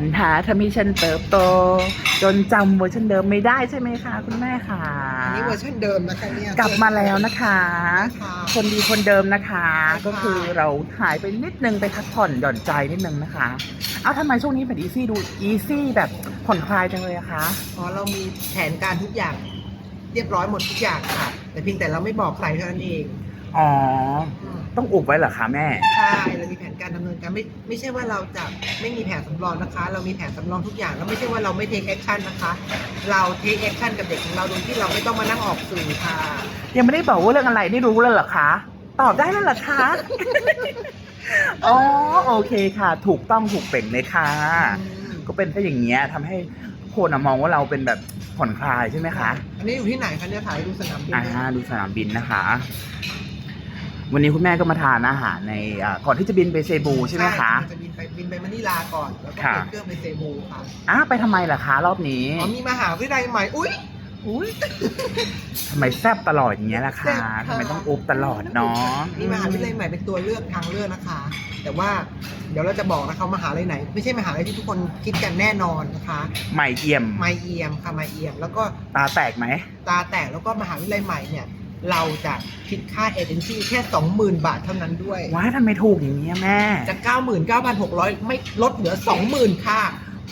ญหาทำให้ฉันเติบโต จนจำเวอร์ชันเดิมไม่ได้ใช่ไหมคะคุณแม่ค่ะ อันนี้เวอร์ชันเดิมนะคะเนี่ยกลับมาแล้วนะคะค่ะคนดีคนเดิมนะคะใช่ค่ะก็คือเราหายไปนิดนึงไปพักผ่อนหย่อนใจนิดนึงนะคะ เอาทำไมช่วงนี้เป็นอีซี่ดูอีซี่แบบผ่อนคลายจังเลยอะคะอ๋อเรามีแผนการทุกอย่างเรียบร้อยหมดทุกอย่างค่ะ แต่เพียงแต่เราไม่บอกใครเท่านั้นเองอ๋ออืม ต้องอุบไว้เหรอคะแม่ ใช่เรามีแผนการดำเนินการไม่ไม่ใช่ว่าเราจะไม่มีแผนสำรองนะคะ เรามีแผนสำรองทุกอย่างแล้วไม่ใช่ว่าเราไม่เทคแอคชั่นนะคะ เราเทคแอคชั่นกับเด็กของเราโดยที่เราไม่ต้องมานั่งออกสื่อค่ะ ยังไม่ได้บอกว่าเรื่องอะไรนี่รู้แล้วเหรอคะ ตอบได้แล้วเหรอคะ อ๋อโอเคค่ะ ถูกต้องถูกเป่งเลยค่ะ ก็เป็นแค่อย่างเงี้ยทำให้คนอะมองว่าเราเป็นแบบผ่อนคลายใช่ไหมคะอันนี้อยู่ที่ไหนคะเนี่ยถ่ายดูสนามบินอ่าไหมคะดูสนามบินนะคะ วันนี้คุณแม่ก็มาทานอาหารในอ่าก่อนที่จะบินไปเซบูใช่ไหมคะ จะบินไปบินไปมะนิลาก่อนแล้วก็ค่ะเปลี่ยนเครื่องไปเซบูค่ะอ้าไปทำไมล่ะคะ รอบนี้อ๋อมีมหาวิทยาลัยใหม่อุ้ยอุ้ยทำไมแซบตลอดอย่างเงี้ยล่ะแซ่คะบค่ะทำไมต้องอุบตลอดเนาะมีมหาวิทยาลัยใหม่เป็นตัวเลือกทางเลือกนะคะ แต่ว่าเดี๋ยวเราจะบอกนะคะมหาลัยไหน ไม่ใช่มหาลัยที่ทุกคนคิดกันแน่นอนนะคะใหม่เอี่ยมไมเอียมค่ะไมเอียม แล้วก็ตาแตกไหมตาแตกแล้วก็มหาวิทยาลัยใหม่เนี่ย เราจะคิดค่าเอเจนซี่แค่ 20,000 บาทเท่านั้นด้วย ว้ายทำไมถูกอย่างเงี้ยแม่ จาก 99,600 ไม่ลดเหลือ 20,000 ค่ะ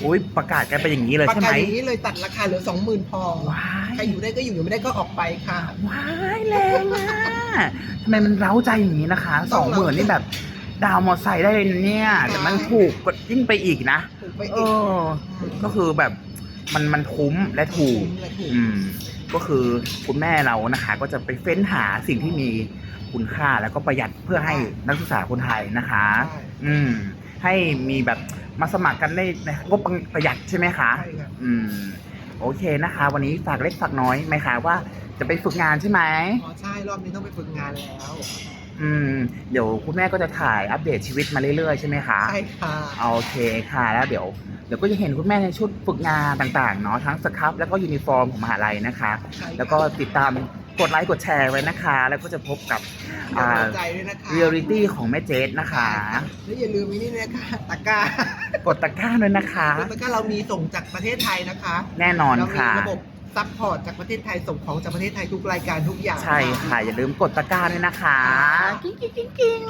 อุ้ยประกาศกันไปอย่างนี้เลยประใช่ไหกามศอย่างนี้เลยตัดราคาเหลือ 20,000 พอ ว้ายใครอยู่ได้ก็อยู่อยู่ไม่ได้ก็ออกไปค่ะ ว้ายแรงอะทำไมมันเร้าใจอย่างนี้นะคะสต้อองงหมื่นเร้านี่แบบ ดาวมอไซค์ได้เลยนะเนี่ยใช่แต่มันถูกกว่ายิ่งไปอีกนะ ถูกไปเออีกอ ก็คือแบบมันมันคุ้มและถูกและถูก อืมก็คือคุณแม่เรานะคะ ก็จะไปเฟ้นหาสิ่งที่มีคุณค่าแล้วก็ประหยัดเพื่อให้นักศึกษาคนไทยนะคะใช่อืม ให้มีแบบมาสมัครกันได้ในงบประหยัดใช่ไหมคะใช่ครับอืม โอเคนะคะ วันนี้ฝากเล็กฝากน้อยไหมคะว่าจะไปฝึกงานใช่ไหมอ๋อใช่รอบนี้ต้องไปฝึกงานแล้วอืมเดี๋ยวคุณแม่ก็จะถ่ายอัปเดตชีวิตมาเรื่อยๆใช่ไหมคะใช่ค่ะโอเคค่ะแล้วเดี๋ยว เดี๋ยวก็จะเห็นคุณแม่ในชุดฝึกงานต่างๆเนาะทั้งสครับแล้วก็ยูนิฟอร์มของมหาลัยนะคะใช่ค่ะแล้วก็ติดตามกดไลค์กดแชร์ไว้นะคะ แล้วก็จะพบกับอย่าอ่าเสียใจด้วยนะคะเรียลิตี้ของแม่เจสนะคะ แล้วอย่าลืมไอ้นี่นะคะตะกร้ากดตะกร้าด้วยนะคะตะกร้าเรามีส่งจากประเทศไทยนะคะ แน่นอนเรามีค่ะระบบซัพพอร์ตจากประเทศไทยส่งของจากประเทศไทยทุกรายการทุกอย่างใช่ค่ะอย่าลืมกดตะกร้าด้วยนะคะค่ะกิ๊งกิ๊งกิ๊งกิ๊ง